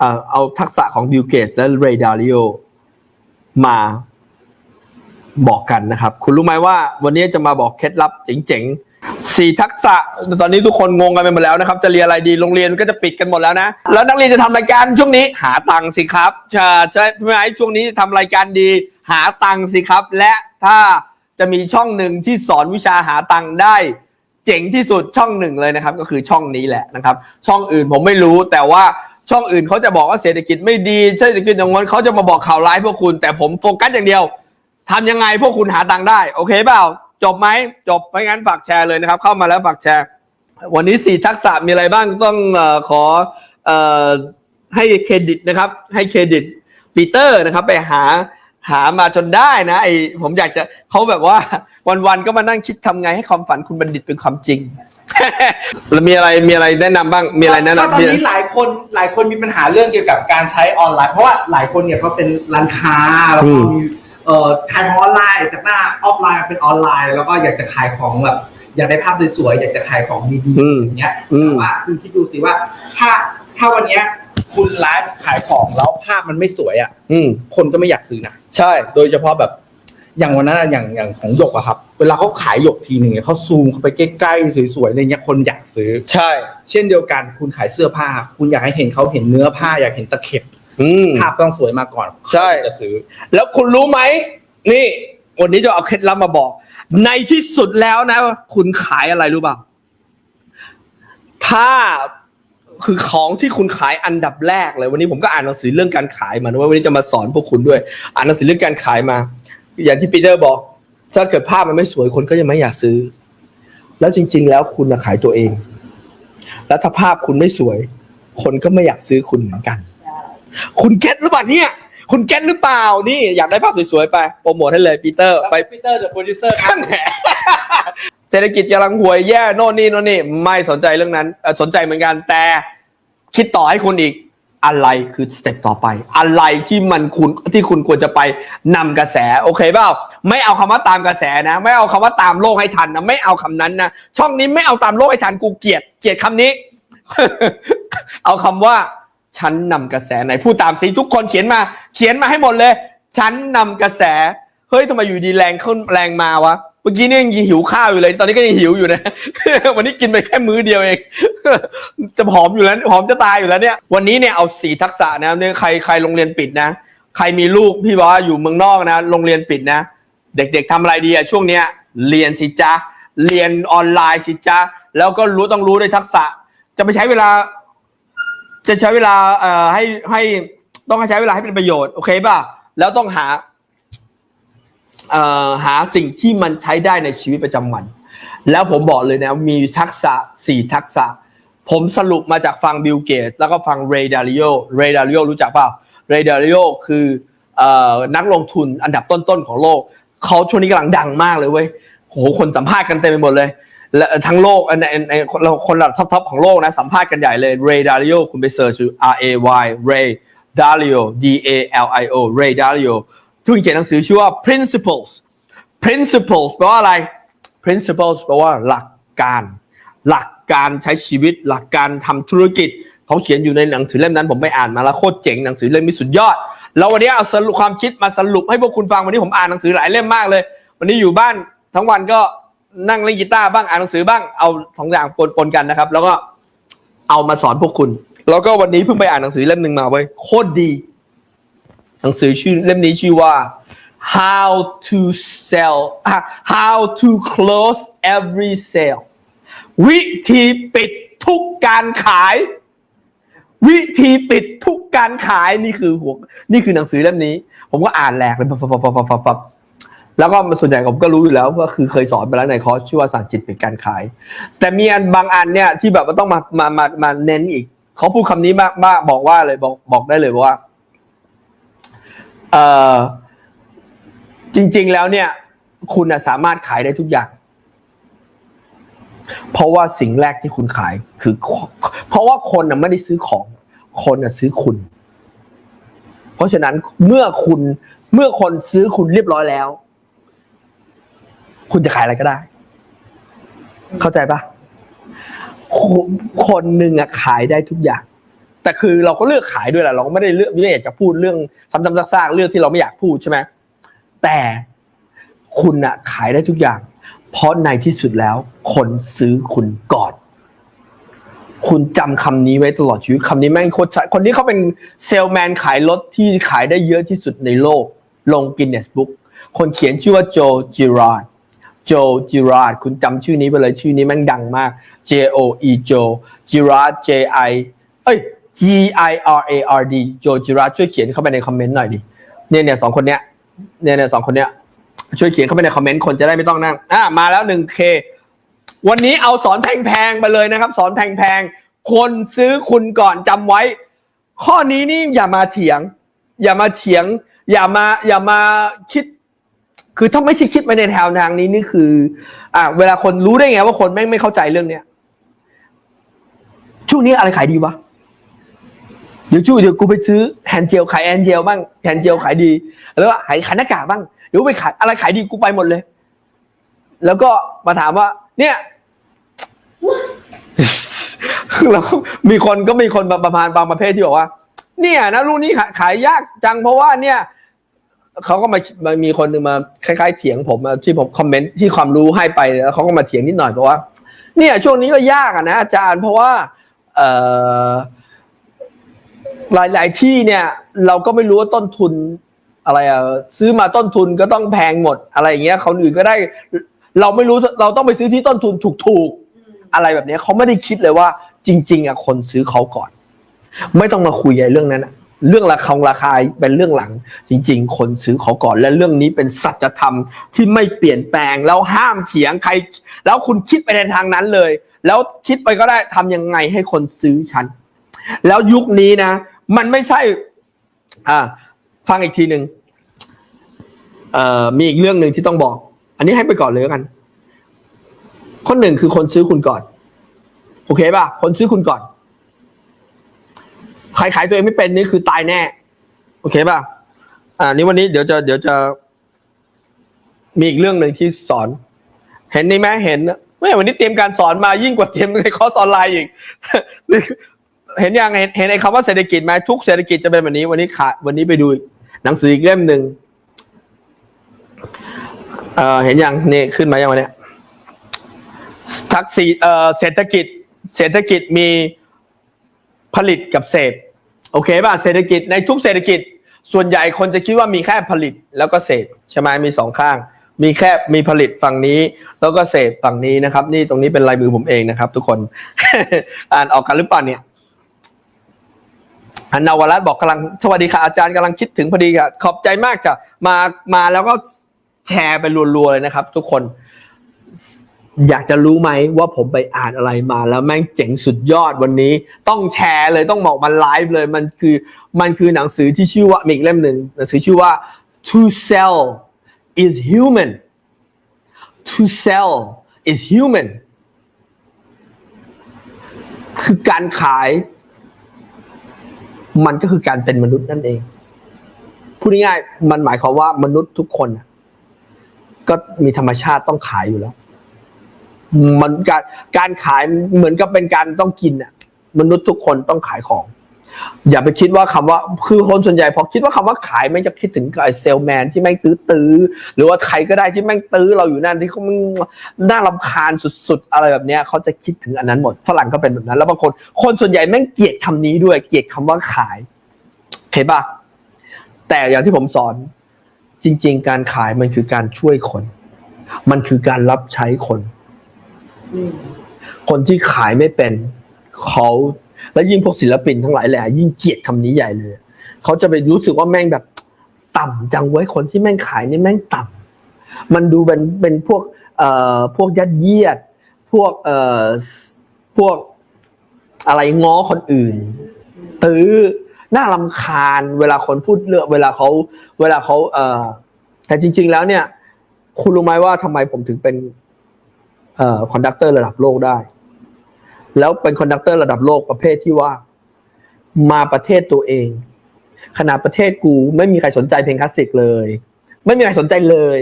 เอาทักษะของบิลเกตและเรดาริโอมาบอกกันนะครับ คุณรู้ไหมว่าวันนี้จะมาบอกเคล็ดลับเจ๋งๆสี่ทักษะ ตอนนี้ทุกคนงงกันไปหมดแล้วนะครับ จะเรียนอะไรดีโรงเรียนก็จะปิดกันหมดแล้วนะ แล้วนักเรียนจะทำรายการช่วงนี้หาตังค์สิครับใช่ใช่ไหมช่วงนี้ทำรายการดี หาตังค์สิครับ และถ้าจะมีช่องหนึ่งที่สอนวิชาหาตังค์ได้เจ๋งที่สุดช่องหนึ่งเลยนะครับ ก็คือช่องนี้แหละนะครับ ช่องอื่นผมไม่รู้แต่ว่า ช่องอื่นเขาจะบอกว่าเศรษฐกิจไม่ดีเศรษฐกิจอย่างนั้นเขาจะมาบอกข่าวร้ายพวกคุณ แต่ผมโฟกัสอย่างเดียวทำยังไงพวกคุณหาตังค์ได้ โอเคเปล่า จบไหมจบไม่งั้นฝากแชร์เลยนะครับ เข้ามาแล้วฝากแชร์ วันนี้สี่ทักษะมีอะไรบ้างต้องอขออให้เครดิตนะครับ ให้เครดิตปีเตอร์นะครับ ไปหาหามาจนได้นะไอผมอยากจะเขาแบบว่าวันๆก็มานั่งคิดทำไงให้ความฝันคุณบัณฑิตเป็นความจริง แล้วมีอะไรมีอะไรแนะนำบ้างมีอะไรแนะก็นำตอนมี นี้หลายคนหลายคนมีปัญหาเรื่องเกี่ยวกับการใช้ออนไลน์ เพราะว่าหลายคนเนี่ยเขาเป็นร้านค้าแล้วก็มีเอ่อขายของออนไลน์จากหน้าออฟไลน์เป็นออนไลน์ แล้วก็อยากจะขายของแบบอยากได้ภาพสวยๆอยากจะขายของดีอืมๆอย่างเงี้ยอืม แต่ว่าคือคิดดูสิว่า ถ้าถ้าวันเนี้ยคุณไลฟ์ขายของแล้วภาพมันไม่สวยอะ อืม คนก็ไม่อยากซื้อนะ ใช่ โดยเฉพาะแบบ อย่างวันนั้นอะอย่างอย่างของหยกอะครับ เวลาเขาขายหยกทีหนึ่งเนี่ยเขาซูมเข้าไปใกล้ๆสวยๆอะไรเงี้ยคนอยากซื้อ ใช่ เช่นเดียวกันคุณขายเสื้อผ้า คุณอยากให้เห็นเขาเห็นเนื้อผ้าอยากเห็นตะเข็บอืม ภาพต้องสวยมาก่อนใช่ เขาจะซื้อ แล้วคุณรู้ไหม นี่ วันนี้จะเอาเคล็ดลับมาบอก ในที่สุดแล้วนะ คุณขายอะไรรู้เปล่า ถ้าคือของที่คุณขายอันดับแรกเลย วันนี้ผมก็อ่านหนังสือเรื่องการขายมานะว่าวันนี้จะมาสอนพวกคุณด้วย อ่านหนังสือเรื่องการขายมา อย่างที่ปีเตอร์บอก ถ้าเกิดภาพมันไม่สวยคนก็ยังไม่อยากซื้อ แล้วจริง ๆ แล้วคุณน่ะขายตัวเอง แล้วถ้าภาพคุณไม่สวย คนก็ไม่อยากซื้อคุณเหมือนกัน คุณเก็ตหรือเปล่าเนี่ย คุณเก็ตหรือเปล่านี่อยากได้ภาพสวยๆไปโปรโมทให้เลยปีเตอร์ไปไปปีเตอร์เดอะโปรดิวเซอร์ข้างแหนเศรษฐกิจกำลังห่วยแย่โน่นนี่โน่นนี่ไม่สนใจเรื่องนั้นเอ่อสนใจเหมือนกันแต่คิดต่อให้คุณอีก อะไรคือสเต็ปต่อไป อะไรที่มันคุณที่คุณควรจะไปนำกระแสโอเคเปล่าไม่เอาคำว่าตามกระแสนะ ไม่เอาคำว่าตามโลกให้ทันนะไม่เอาคำนั้นนะช่องนี้ไม่เอาตามโลกให้ทันกูเกลียดเกลียดคำนี้ เอาคำว่าฉันนำกระแสไหนพูดตามสิทุกคนเขียนมา เขียนมาให้หมดเลย ฉันนำกระแส เฮ้ยทำไมอยู่ดีแรงขึ้นแรงมาวะ เมื่อกี้เนี่ยยังหิวข้าวอยู่เลย ตอนนี้ก็ยังหิวอยู่นะ วันนี้กินไปแค่มื้อเดียวเอง จะผอมอยู่แล้วผอมจะตายอยู่แล้วเนี่ย วันนี้เนี่ยเอาสีทักษะนะเนี่ยใครใครโรงเรียนปิดนะ ใครมีลูกพี่บอกว่าอยู่เมืองนอกนะ โรงเรียนปิดนะ เด็กๆทำอะไรดีอะช่วงเนี้ย เรียนสิจ๊ะเรียนออนไลน์สิจ๊ะแล้วก็รู้ต้องรู้ด้วยทักษะ จะไปใช้เวลา จะใช้เวลาเอ่อให้ให้ต้องใช้เวลาให้เป็นประโยชน์โอเคป่ะ แล้วต้องหา หาสิ่งที่มันใช้ได้ในชีวิตประจำวัน แล้วผมบอกเลยนะมีทักษะสี่ทักษะ ผมสรุปมาจากฟังบิลเกตแล้วก็ฟังเรดาริโอเรดาริโอรู้จักเปล่าเรดาริโอคืออนักลงทุนอันดับต้นๆของโลก เขาช่วงนี้กำลังดังมากเลยเว้ยโหคนสัมภาษณ์กันเต็มไปหมดเลยและทั้งโลกในในคนคนระดับท็อปๆของโลกนะ สัมภาษณ์กันใหญ่เลย Ray Dalio คุณไปเสิร์ช R A Y Ray Dalio D A L I O Ray Dalio ทุนเขียนหนังสือชื่อว่า Principles Principles แปลว่าอะไร Principles แปลว่าหลักการ หลักการใช้ชีวิต หลักการทำธุรกิจเขาเขียนอยู่ในหนังสือเล่มนั้น ผมไปอ่านมาแล้วโคตรเจ๋งหนังสือเล่มนี้สุดยอด แล้ววันนี้เอาสรุปความคิดมาสรุปให้พวกคุณฟังวันนี้ผมอ่านหนังสือหลายเล่มมากเลย วันนี้อยู่บ้านทั้งวันก็นั่งเล่นกีตาร์บ้างอ่านหนังสือบ้างเอาสองอย่างปนๆกันนะครับ แล้วก็เอามาสอนพวกคุณ แล้วก็วันนี้เพิ่งไปอ่านหนังสือเล่มหนึ่งมาเว้ยโคตรดี หนังสือชื่อเล่มนี้ชื่อว่า how to sell how to close every sale วิธีปิดทุกการขาย วิธีปิดทุกการขายนี่คือหัวนี่คือหนังสือเล่มนี้ ผมก็อ่านแหลกเลยฟับฟับฟับฟับฟับแล้วก็ส่วนใหญ่ผมก็รู้อยู่แล้วก็คือเคยสอนไปแล้วในคอร์สชื่อว่าศาสตร์จิตปิดการขาย แต่มีอันบางอันเนี่ยที่แบบว่าต้องมามามามาเน้นอีกเขาพูดคำนี้มากมากบอกว่าเลยบอกบอกได้เลยว่า เออจริง ๆ แล้วเนี่ย คุณสามารถขายได้ทุกอย่าง เพราะว่าสิ่งแรกที่คุณขายคือ เพราะว่าคนน่ะไม่ได้ซื้อของ คนน่ะซื้อคุณ เพราะฉะนั้นเมื่อคุณเมื่อคนซื้อคุณเรียบร้อยแล้ว คุณจะขายอะไรก็ได้ เข้าใจปะคนคนหนึ่งอะขายได้ทุกอย่าง แต่คือเราก็เลือกขายด้วยแหละเราก็ไม่ได้เลือกไม่ได้อยากจะพูดเรื่องซ้ำๆซากๆเรื่องที่เราไม่อยากพูดใช่ไหมแต่คุณอะขายได้ทุกอย่าง เพราะในที่สุดแล้ว คนซื้อคุณก่อน คุณจำคำนี้ไว้ตลอดชีวิตคำนี้แม่งโคตรคนนี้เขาเป็นเซลแมนขายรถที่ขายได้เยอะที่สุดในโลก ลงกินเนสบุ๊กคนเขียนชื่อว่าโจจิราดโจจิราดคุณจำชื่อนี้ไปเลยชื่อนี้แม่งดังมาก J O E โจจิราด J I เอ้ย G I R A R D โจจิราดช่วยเขียนเข้าไปในคอมเมนต์หน่อยดิเนี่ยเนี่ยสองคนเนี้ยเนี่ยเนี่ยสองคนเนี้ยช่วยเขียนเข้าไปในคอมเมนต์คนจะได้ไม่ต้องนั่งอะมาแล้วหนึ่งเควันนี้เอาสอนแพงๆมาเลยนะครับ สอนแพงๆคนซื้อคุณก่อนจำไว้ ข้อนี้นี่อย่ามาเถียง อย่ามาเถียง อย่ามาอย่ามาคิด คือถ้าไม่ใช่คิดไปในแนวทางนี้นี่คือ อะเวลาคนรู้ได้ไงว่าคนแม่งไม่เข้าใจเรื่องเนี้ยช่วงนี้อะไรขายดีวะ เดี๋ยวช่วยเดี๋ยวกูไปซื้อแฮนเจลขายแฮนเจลบ้างแฮนเจลขายดีแล้วก็ขายขายหน้ากากบ้างเดี๋ยวไปขายอะไรขายดีกูไปหมดเลย แล้วก็มาถามว่า เนี่ยคือเรามีคนก็มีคนประมาณบางประเภทที่บอกว่า เนี่ยนะรุ่นนี้ขายขายยากจังเพราะว่าเนี่ยเขาก็มามามีคนหนึ่งมาคล้ายๆเถียงผมที่ผมคอมเมนต์ที่ความรู้ให้ไปแล้วเขาก็มาเถียงนิดหน่อยบอกว่า เนี่ยช่วงนี้ก็ยากอะนะอาจารย์เพราะว่า เอ่อ หลาย ๆ ที่เนี่ย เราก็ไม่รู้ว่าต้นทุนอะไรอะซื้อมาต้นทุนก็ต้องแพงหมดอะไรอย่างเงี้ยคนอื่นก็ได้ เราไม่รู้เราต้องไปซื้อที่ต้นทุนถูกๆอะไรแบบเนี้ยเขาไม่ได้คิดเลยว่า จริง ๆอะคนซื้อเขาก่อน ไม่ต้องมาคุยไอ้เรื่องนั้นอะเรื่องราคาราคาเป็นเรื่องหลัง จริง ๆ คนซื้อเขาก่อนและเรื่องนี้เป็นสัจธรรมที่ไม่เปลี่ยนแปลงแล้วห้ามเถียงใคร แล้วคุณคิดไปในทางนั้นเลย แล้วคิดไปก็ได้ทำยังไงให้คนซื้อฉัน แล้วยุคนี้นะ มันไม่ใช่ อ่า ฟังอีกทีหนึ่งเอ่อมีอีกเรื่องหนึ่งที่ต้องบอก อันนี้ให้ไปก่อนเลยกันคนหนึ่งคือคนซื้อคุณก่อน โอเคป่ะ คนซื้อคุณก่อนใครขายตัวเองไม่เป็นนี่คือตายแน่ โอเคป่ะ อ่า นี่วันนี้เดี๋ยวจะ เดี๋ยวจะ มีอีกเรื่องหนึ่งที่สอน เห็นนี่ไหมเห็นไม่วันนี้เตรียมการสอนมายิ่งกว่าเตรียมในคอร์สออนไลน์อีก เห็นยังเห็นเห็นไอ้คำว่าเศรษฐกิจไหมทุกเศรษฐกิจจะเป็นแบบนี้ วันนี้ขาวันนี้ไปดูหนังสืออีกเล่มหนึ่งเอ่อเห็นยังนี่ขึ้นมายังวันนี้ทักษีเอ่อเศรษฐกิจ เศรษฐกิจมีผลิตกับเสพโอเคป่ะเศรษฐกิจในทุกเศรษฐกิจ ส่วนใหญ่คนจะคิดว่ามีแค่ผลิตแล้วก็เสพใช่ไหมมีสองข้าง มีแค่มีผลิตฝั่งนี้ แล้วก็เสพฝั่งนี้นะครับ นี่ตรงนี้เป็นลายมือผมเองนะครับ ทุกคน อ่านออกกันหรือเปล่าเนี่ย อันนาวรัตบอกกำลังสวัสดีค่ะอาจารย์กำลังคิดถึงพอดีค่ะขอบใจมากจ้ะมามาแล้วก็แชร์ไปรัวๆเลยนะครับ ทุกคน อยากจะรู้ไหมว่าผมไปอ่านอะไรมาแล้วแม่งเจ๋งสุดยอดวันนี้ ต้องแชร์เลยต้องบอกมันไลฟ์เลยมันคือมันคือหนังสือที่ชื่อว่ามีอีกเล่มหนึ่งหนังสือชื่อว่า to sell is human to sell is human คือการขาย มันก็คือการเป็นมนุษย์นั่นเอง พูดง่ายๆมันหมายความว่ามนุษย์ทุกคน ก็มีธรรมชาติต้องขายอยู่แล้ว มันการการขายเหมือนกับเป็นการต้องกินอะ มนุษย์ทุกคนต้องขายของ อย่าไปคิดว่าคำว่าคือคนส่วนใหญ่พอคิดว่าคำว่าขายไม่จะคิดถึงไอ้เซลแมนที่แม่งตื้อตื้อหรือว่าใครก็ได้ที่แม่งตื้อเราอยู่นั่นที่เขามันน่ารำคาญสุด ๆ อะไรแบบเนี้ยเขาจะคิดถึงอันนั้นหมดฝรั่งก็เป็นแบบนั้น แล้วบางคนคนส่วนใหญ่แม่งเกลียดคำนี้ด้วยเกลียดคำว่าขายเห็นปะแต่อย่างที่ผมสอนจริง ๆ การขายมันคือการช่วยคน มันคือการรับใช้คน คนที่ขายไม่เป็นเขา แล้วยิ่งพวกศิลปินทั้งหลายแหละยิ่งเกลียดคำนี้ใหญ่เลย เขาจะไปรู้สึกว่าแม่งแบบต่ำจังไว้คนที่แม่งขายนี่แม่งต่ำมันดูเป็นเป็นพวกเอ่อพวกยัดเยียด พวกเอ่อพวกอะไรง้อคนอื่น ตื้อน่ารำคาญเวลาคนพูดเรื่องเวลาเขาเวลาเขาเอ่อแต่จริง ๆ แล้วเนี่ย คุณรู้ไหมว่าทำไมผมถึงเป็นเอ่อคอนดักเตอร์ระดับโลกได้ แล้วเป็นคอนดักเตอร์ระดับโลกประเภทที่ว่า มาประเทศตัวเอง ขนาดประเทศกูไม่มีใครสนใจเพลงคลาสสิกเลย ไม่มีใครสนใจเลย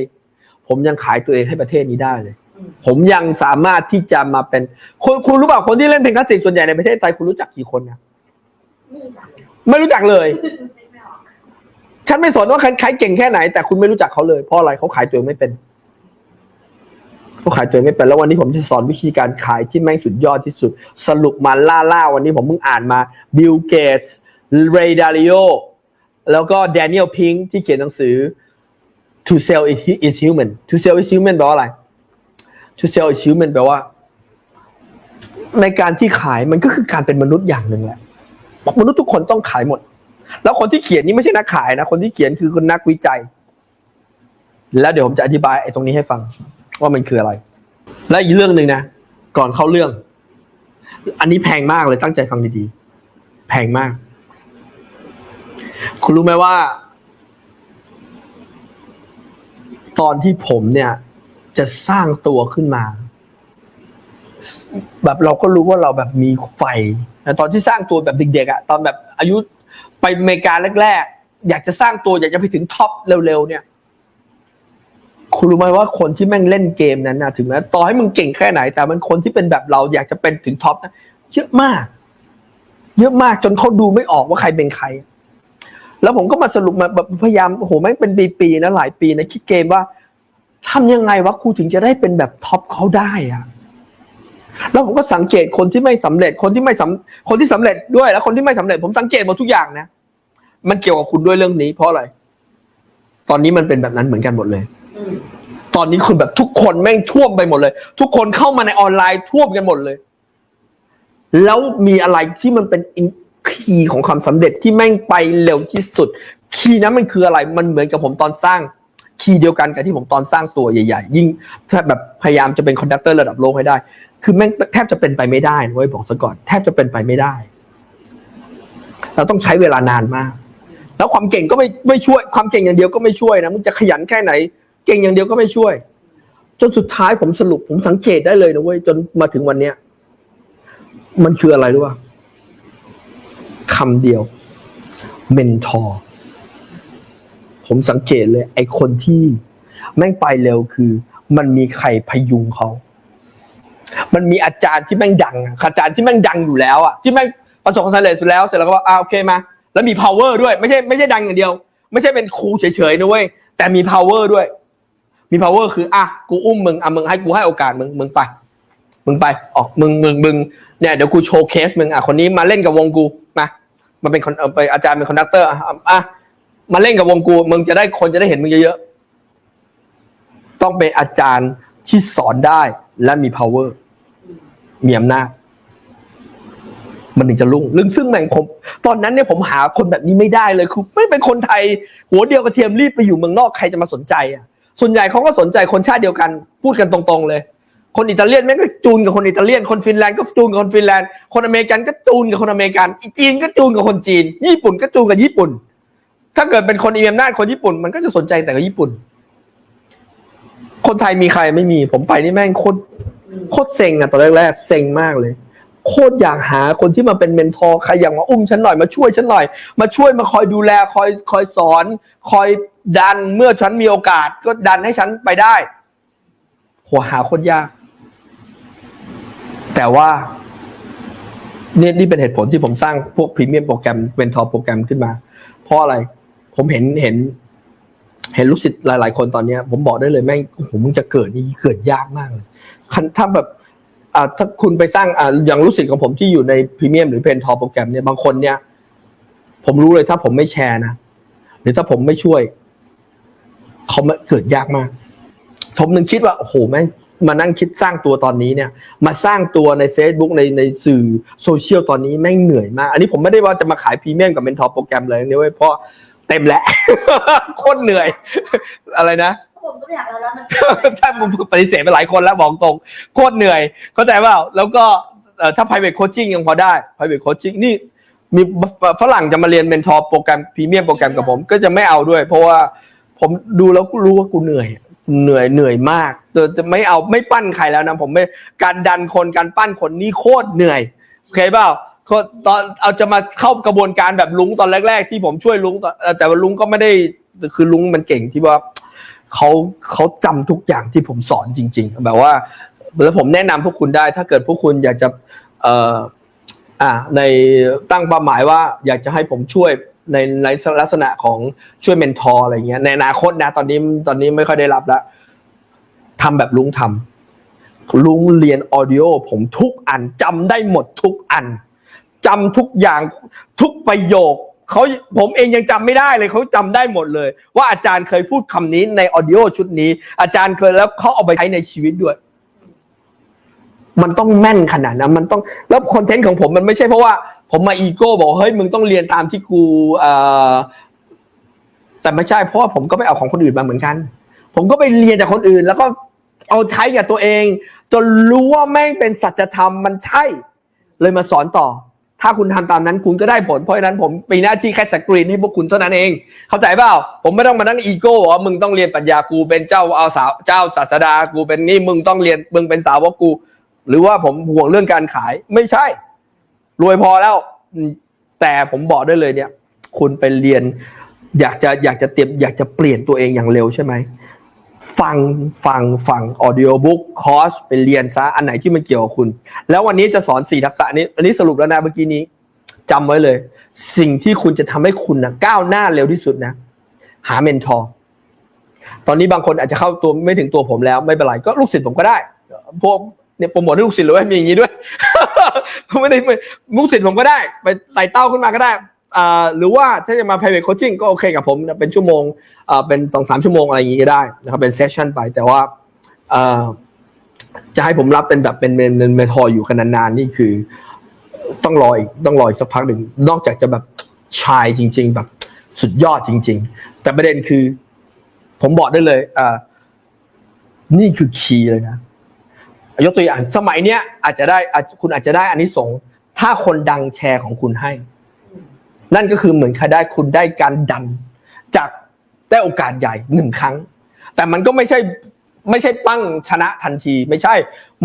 ผมยังขายตัวเองให้ประเทศนี้ได้เลย ผมยังสามารถที่จะมาเป็นคุณคุณรู้เปล่าคนที่เล่นเพลงคลาสสิกส่วนใหญ่ในประเทศไทยคุณรู้จักกี่คนนะไม่รู้จักเลยไม่รู้จักเลยนึกไม่ออกฉันไม่สนว่าใครเก่งแค่ไหน แต่คุณไม่รู้จักเขาเลยเพราะอะไรเขาขายตัวเองไม่เป็น เขาขายตัวเองไม่เป็นแล้ววันนี้ผมจะสอนวิธีการขายที่แม่งสุดยอดที่สุด สรุปมาล่าล่าวันนี้ผมเพิ่งอ่านมาบิลเกตส์เรย์ดาริโอแล้วก็แดเนียลพิงที่เขียนหนังสือ to sell is human to sell is human แปลว่าอะไร to sell is human แปลว่า ในการที่ขายมันก็คือการเป็นมนุษย์อย่างหนึ่งแหละมนุษย์ทุกคนต้องขายหมด แล้วคนที่เขียนนี่ไม่ใช่นักขายนะ คนที่เขียนคือคนนักวิจัย แล้วเดี๋ยวผมจะอธิบายไอ้ตรงนี้ให้ฟัง ว่ามันคืออะไร และอีกเรื่องหนึ่งนะ ก่อนเข้าเรื่อง อันนี้แพงมากเลยตั้งใจฟังดีๆ แพงมาก คุณรู้ไหมว่า ตอนที่ผมเนี่ย จะสร้างตัวขึ้นมา แบบเราก็รู้ว่าเราแบบมีไฟแต่ตอนที่สร้างตัวแบบเด็กๆอะตอนแบบอายุไปอเมริกาแรกๆอยากจะสร้างตัวอยากจะไปถึงท็อปเร็วๆเนี่ย คุณรู้ไหมว่าคนที่แม่งเล่นเกมนั้นนะถึงแม้ต่อให้มึงเก่งแค่ไหน แต่มันคนที่เป็นแบบเราอยากจะเป็นถึงท็อปนะเยอะมาก เยอะมากจนเขาดูไม่ออกว่าใครเป็นใคร แล้วผมก็มาสรุปมาแบบพยายามโอ้โหแม่งเป็นปีๆนะหลายปีนะคิดเกมว่าทำยังไงวะครูถึงจะได้เป็นแบบท็อปเขาได้อะแล้วผมก็สังเกตคนที่ไม่สำเร็จคนที่ไม่สำคนที่สำเร็จด้วย แล้วคนที่ไม่สำเร็จผมสังเกตหมดทุกอย่างนะมันเกี่ยวกับคุณด้วยเรื่องนี้ เพราะอะไร ตอนนี้มันเป็นแบบนั้นเหมือนกันหมดเลย ตอนนี้คือแบบทุกคนแม่งท่วมไปหมดเลย ทุกคนเข้ามาในออนไลน์ท่วมกันหมดเลย แล้วมีอะไรที่มันเป็นคีย์ของความสำเร็จที่แม่งไปเร็วที่สุด คีย์นั้นมันคืออะไรมันเหมือนกับผมตอนสร้าง คีย์เดียวกันกับที่ผมตอนสร้างตัวใหญ่ๆ ยิ่งถ้าแบบพยายามจะเป็นคอนดักเตอร์ระดับโลกให้ได้ คือแม่งแทบจะเป็นไปไม่ได้นะเว้ยบอกซะก่อนแทบจะเป็นไปไม่ได้ เราต้องใช้เวลานานมาก แล้วความเก่งก็ไม่ไม่ช่วยความเก่งอย่างเดียวก็ไม่ช่วยนะมึงจะขยันแค่ไหน เก่งอย่างเดียวก็ไม่ช่วย จนสุดท้ายผมสรุป ผมสังเกตได้เลยนะเว้ยจนมาถึงวันเนี้ยมันคืออะไรรู้ป่ะคำเดียวเมนทอร์ผมสังเกตเลย ไอคนที่แม่งไปเร็วคือ มันมีใครพยุงเขามันมีอาจารย์ที่แม่งดังอาจารย์ที่แม่งดังอยู่แล้วอะที่แม่งประสบความสำเร็จสุดแล้วเสร็จแล้วก็บอกอ่าโอเคมา แล้วมี power ด้วย ไม่ใช่ไม่ใช่ดังอย่างเดียว ไม่ใช่เป็นครูเฉยๆนะเว้ยแต่มี power ด้วย มี power คืออะกูอุ้มมึงอะมึงให้กูให้โอกาสมึงมึงไป มึงไปออกมึงมึงมึงเนี่ยเดี๋ยวกูโชว์เคสมึงอะคนนี้มาเล่นกับวงกูมามาเป็นคนเออไปอาจารย์เป็นคอนดักเตอร์อะอะมาเล่นกับวงกู มึงจะได้คนจะได้เห็นมึงเยอะๆต้องเป็นอาจารย์ที่สอนได้และมี power มีอำนาจมันถึงจะรุ่งลึงซึ่งแม่งผม ตอนนั้นเนี่ยผมหาคนแบบนี้ไม่ได้เลยคือไม่เป็นคนไทย หัวเดียวกระเทียมรีบไปอยู่เมืองนอกใครจะมาสนใจอะ ส่วนใหญ่เขาก็สนใจคนชาติเดียวกันพูดกันตรงๆเลย คนอิตาเลียนแม่งก็จูนกับคนอิตาเลียน คนฟินแลนด์ก็จูนกับคนฟินแลนด์ คนอเมริกันก็จูนกับคนอเมริกันอีจีนก็จูนกับคนจีน ญี่ปุ่นก็จูนกับญี่ปุ่น ถ้าเกิดเป็นคนมีอำนาจคนญี่ปุ่น มันก็จะสนใจแต่กับญี่ปุ่น คนไทยมีใครไม่มี ผมไปนี่แม่งโคตรโคตรเซ็งอะตอนแรกๆเซ็งมากเลย โคตรอยากหาคนที่มาเป็นเมนทอร์ใครอยากมาอุ้มฉันหน่อยมาช่วยฉันหน่อย มาช่วยมาคอยดูแลคอยคอยสอน คอยดันเมื่อฉันมีโอกาส ก็ดันให้ฉันไปได้หัวหาคตรยาก แต่ว่าเนี่ยนี่เป็นเหตุผลที่ผมสร้างพวกพรีเมียมโปรแกรมเวนทอร์โปรแกรมขึ้นมา เพราะอะไร ผมเห็นเห็น เห็นลูกศิษย์หลาย ๆ คนตอนเนี้ย ผมบอกได้เลยแม่งโอ้โหมึงจะเกิดนี่เกิดยากมากเลยถ้าแบบ อ่าถ้าคุณไปสร้างอ่าอย่างรู้สึกของผมที่อยู่ในพรีเมียมหรือเพนทอโปรแกรมเนี่ยบางคนเนี่ย ผมรู้เลยถ้าผมไม่แชร์นะหรือถ้าผมไม่ช่วยเขาเกิดยากมาก ผมนึงคิดว่าโอ้โหแม่งมานั่งคิดสร้างตัวตอนนี้เนี่ย มาสร้างตัวใน Facebook ในในสื่อโซเชียลตอนนี้แม่งเหนื่อยมาก อันนี้ผมไม่ได้ว่าจะมาขายพรีเมียมกับเมนทอร์โปรแกรมเลยเนี่ยเว้ยเพราะเต็มแล้วโคตรเหนื่อย อะไรนะ ผมก็อยากแล้วแล้วมันถ้าผมปฏิเสธไปหลายคนแล้วบอกตรงโคตรเหนื่อย เข้าใจเปล่าแล้วก็เอ่อถ้า private coaching ยังพอได้ private coaching นี่มีฝรั่งจะมาเรียนเมนทอร์โปรแกรมพรีเมียมโปรแกรมกับผมก็จะไม่เอาด้วย เพราะว่าผมดูแล้วก็รู้ว่ากูเหนื่อยเหนื่อยเหนื่อยมากจะจะไม่เอาไม่ปั้นใครแล้วนะผมไม่การดันคนการปั้นคนนี่โคตรเหนื่อยโอเคเปล่าก็ตอนเอาจะมาเข้ากระบวนการแบบลุงตอนแรก ๆ ที่ผมช่วยลุงตอนเอ่อแต่ว่าลุงก็ไม่ได้คือลุงมันเก่งที่ว่า เขาเขาจำทุกอย่างที่ผมสอนจริง ๆ แบบว่า แล้วผมแนะนำพวกคุณได้ ถ้าเกิดพวกคุณอยากจะเอ่ออ่าในตั้งเป้าหมายว่าอยากจะให้ผมช่วยในในลักษณะของช่วยเมนทอร์อะไรเงี้ยในอนาคตนะตอนนี้ตอนนี้ไม่ค่อยได้รับแล้วทำแบบลุงทำลุงเรียนออดิโอผมทุกอันจำได้หมดทุกอันจำทุกอย่างทุกประโยค เขาผมเองยังจำไม่ได้เลยเขาจำได้หมดเลย ว่าอาจารย์เคยพูดคำนี้ในออดิโอชุดนี้ อาจารย์เคยแล้วเขาเอาไปใช้ในชีวิตด้วย มันต้องแม่นขนาดนั้นมันต้องแล้วคอนเทนต์ของผมมันไม่ใช่เพราะว่า ผมมาอีโก้บอกเฮ้ยมึงต้องเรียนตามที่กูอแต่ไม่ใช่เพราะว่าผมก็ไปเอาของคนอื่นมาเหมือนกัน ผมก็ไปเรียนจากคนอื่น แล้วก็เอาใช้กับตัวเอง จนรู้ว่าแม่งเป็นสัจธรรมมันใช่ เลยมาสอนต่อ ถ้าคุณทำตามนั้นคุณก็ได้ผลเพราะฉะนั้นผมมีหน้าที่แค่สกรีนให้พวกคุณเท่านั้นเอง เข้าใจเปล่า ผมไม่ต้องมานั่งอีโก้ว่ามึงต้องเรียนปัญญากูเป็นเจ้าเอาสาวเจ้าศาสดากูเป็นนี่มึงต้องเรียนมึงเป็นสาวกกู หรือว่าผมห่วงเรื่องการขายไม่ใช่ รวยพอแล้ว แต่ผมบอกได้เลยเนี่ย คุณไปเรียน อยากจะอยากจะเตรียมอยากจะเปลี่ยนตัวเองอย่างเร็วใช่ไหม ฟังฟังฟังออดิโอบุ๊กคอร์สไปเรียนซะอันไหนที่มันเกี่ยวกับคุณ แล้ววันนี้จะสอนสี่ทักษะนี้อันนี้สรุปแล้วนะเมื่อกี้นี้จำไว้เลย สิ่งที่คุณจะทำให้คุณนะก้าวหน้าเร็วที่สุดนะ หาเมนทอร์ตอนนี้บางคนอาจจะเข้าตัวไม่ถึงตัวผมแล้วไม่เป็นไรก็ลูกศิษย์ผมก็ได้พวกเนี่ยโปรโมทให้ลูกศิษย์เลยว่ามีอย่างนี้ด้วยไม่ได้ไม่ลูกศิษย์ผมก็ได้ ไปไต่เต้าขึ้นมาก็ได้ หรือว่าถ้าจะมา private coaching ก็โอเคกับผมเป็นชั่วโมงเป็นสองสามชั่วโมงอะไรอย่างนี้ก็ได้นะครับเป็นเซสชั่นไปแต่ว่าจะให้ผมรับเป็นแบบเป็นเป็นเมทออยู่กันนานๆนี่คือ ต้องรออีกต้องรออีกสักพักหนึ่งนอกจากจะแบบชายจริง ๆ แบบสุดยอดจริง ๆ แต่ประเด็นคือ ผมบอกได้เลยอ่านี่คือคีย์เลยนะยกตัวอย่างสมัยเนี้ยอาจจะได้อาจคุณอาจจะได้อันนี้สงถ้าคนดังแชร์ของคุณให้ นั่นก็คือเหมือนคได้คุณได้การดัน จากได้โอกาสใหญ่หนึ่งครั้ง แต่มันก็ไม่ใช่ไม่ใช่ปั้งชนะทันที ไม่ใช่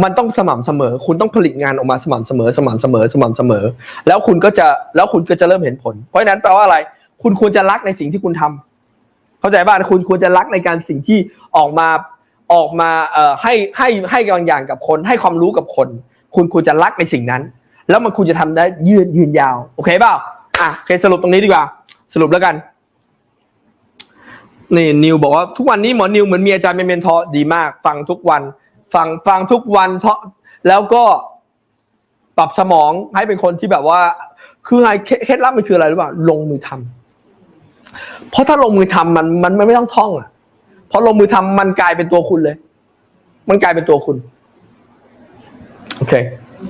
มันต้องสม่ำเสมอ คุณต้องผลิตงานออกมาสม่ำเสมอ สม่ำเสมอ สม่ำเสมอ แล้วคุณก็จะแล้วคุณก็จะเริ่มเห็นผล เพราะฉะนั้นแปลว่าอะไร คุณควรจะรักในสิ่งที่คุณทำเข้าใจป่ะคุณควรจะรักในการสิ่งที่ออกมาออกมาเอ่อให้ให้ให้บางอย่างกับคน ให้ความรู้กับคน คุณควรจะรักในสิ่งนั้น แล้วมันคุณจะทำได้ยืนยืนยาว โอเคเปล่า อะโอเคสรุปตรงนี้ดีกว่า สรุปแล้วกัน นี่นิวบอกว่าทุกวันนี้หมอนิวเหมือนมีอาจารย์เป็นเมนทอร์ดีมาก ฟังทุกวัน ฟังฟังทุกวันเทาะแล้วก็ปรับสมองให้เป็นคนที่แบบว่า คือไงเคเคล็ดลับมันคืออะไรรู้ป่ะลงมือทำเพราะถ้าลงมือทำมันมันมันไม่ต้องท่องอะพอลงมือทำมันกลายเป็นตัวคุณเลย มันกลายเป็นตัวคุณ โอเค